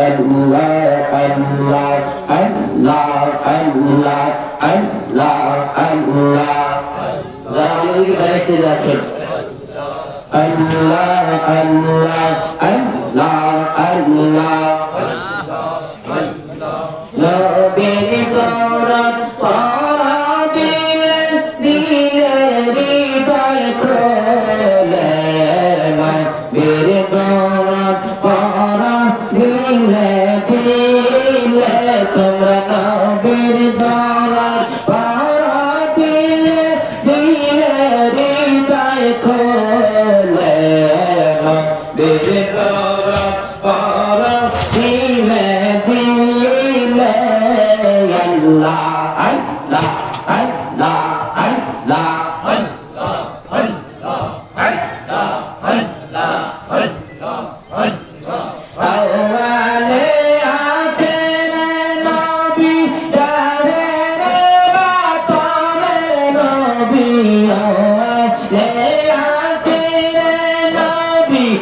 Allah, Allah, Allah, Allah, Allah, Allah. Zamanı gerekli zaten. Allah, Allah, Allah, Allah, Allah. আমি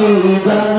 Habiba.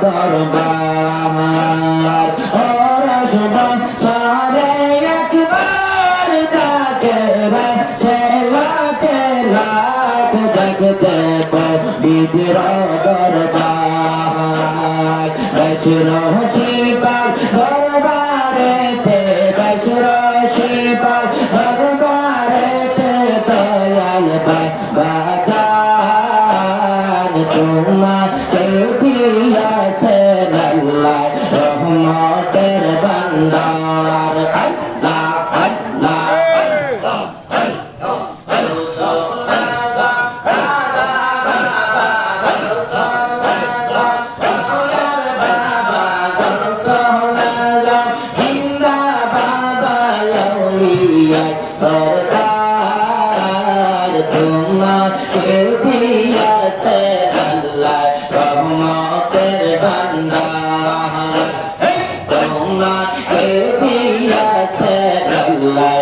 Toromba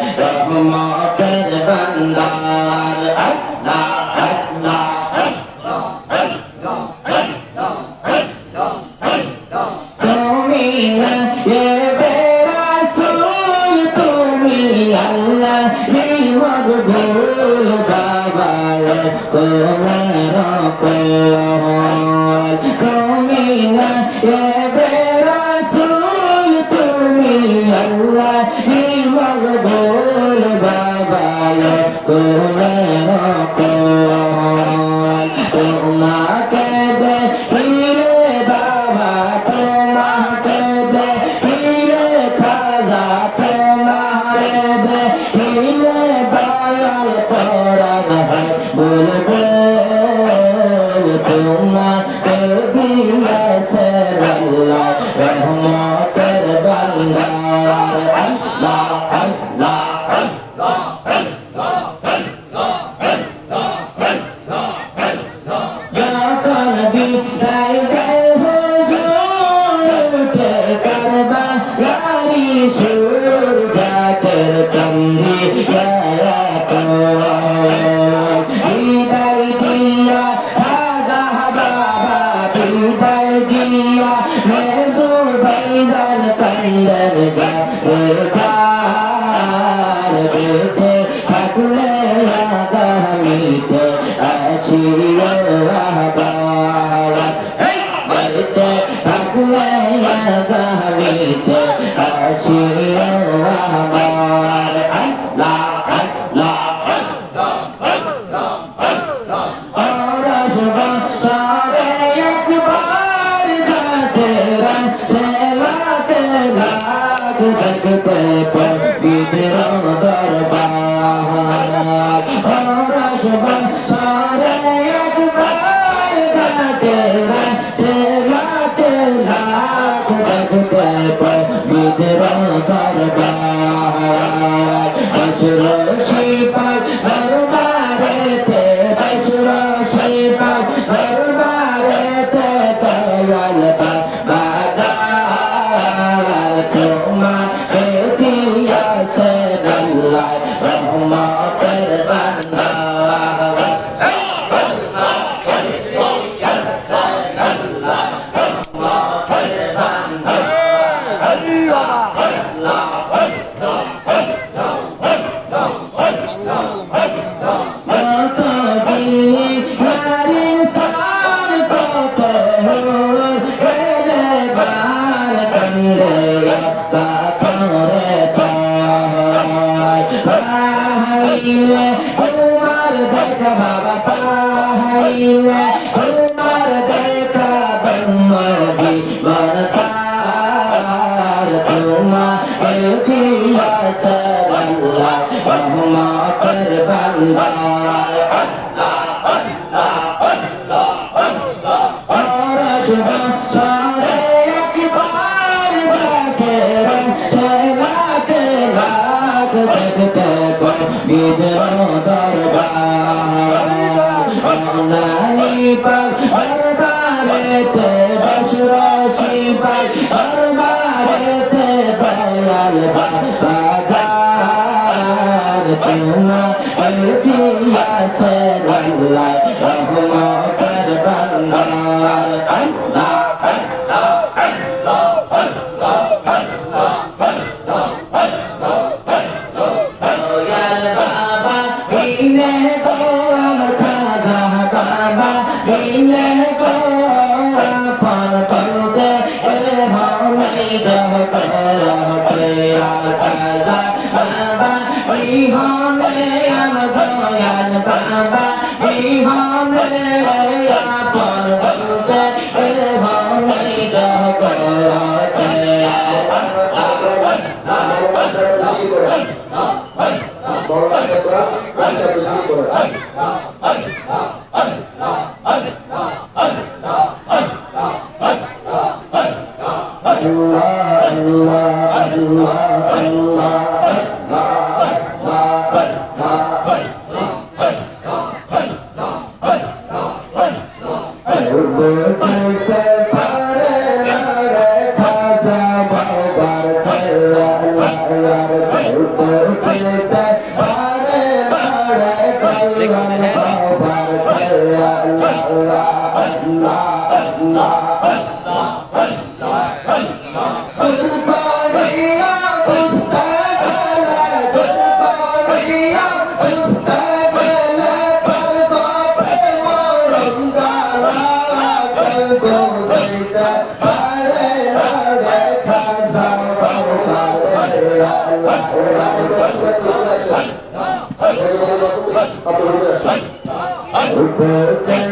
रब 拜你一 তাহাইলে তোমার দেখা বাবা তাহাইলে তোমার দেখা বন্দি মাতার তোমার দিয়া সবাল্লা মহমা কর বান্দা Bank. Right. বলতে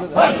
Hayır. Hayır.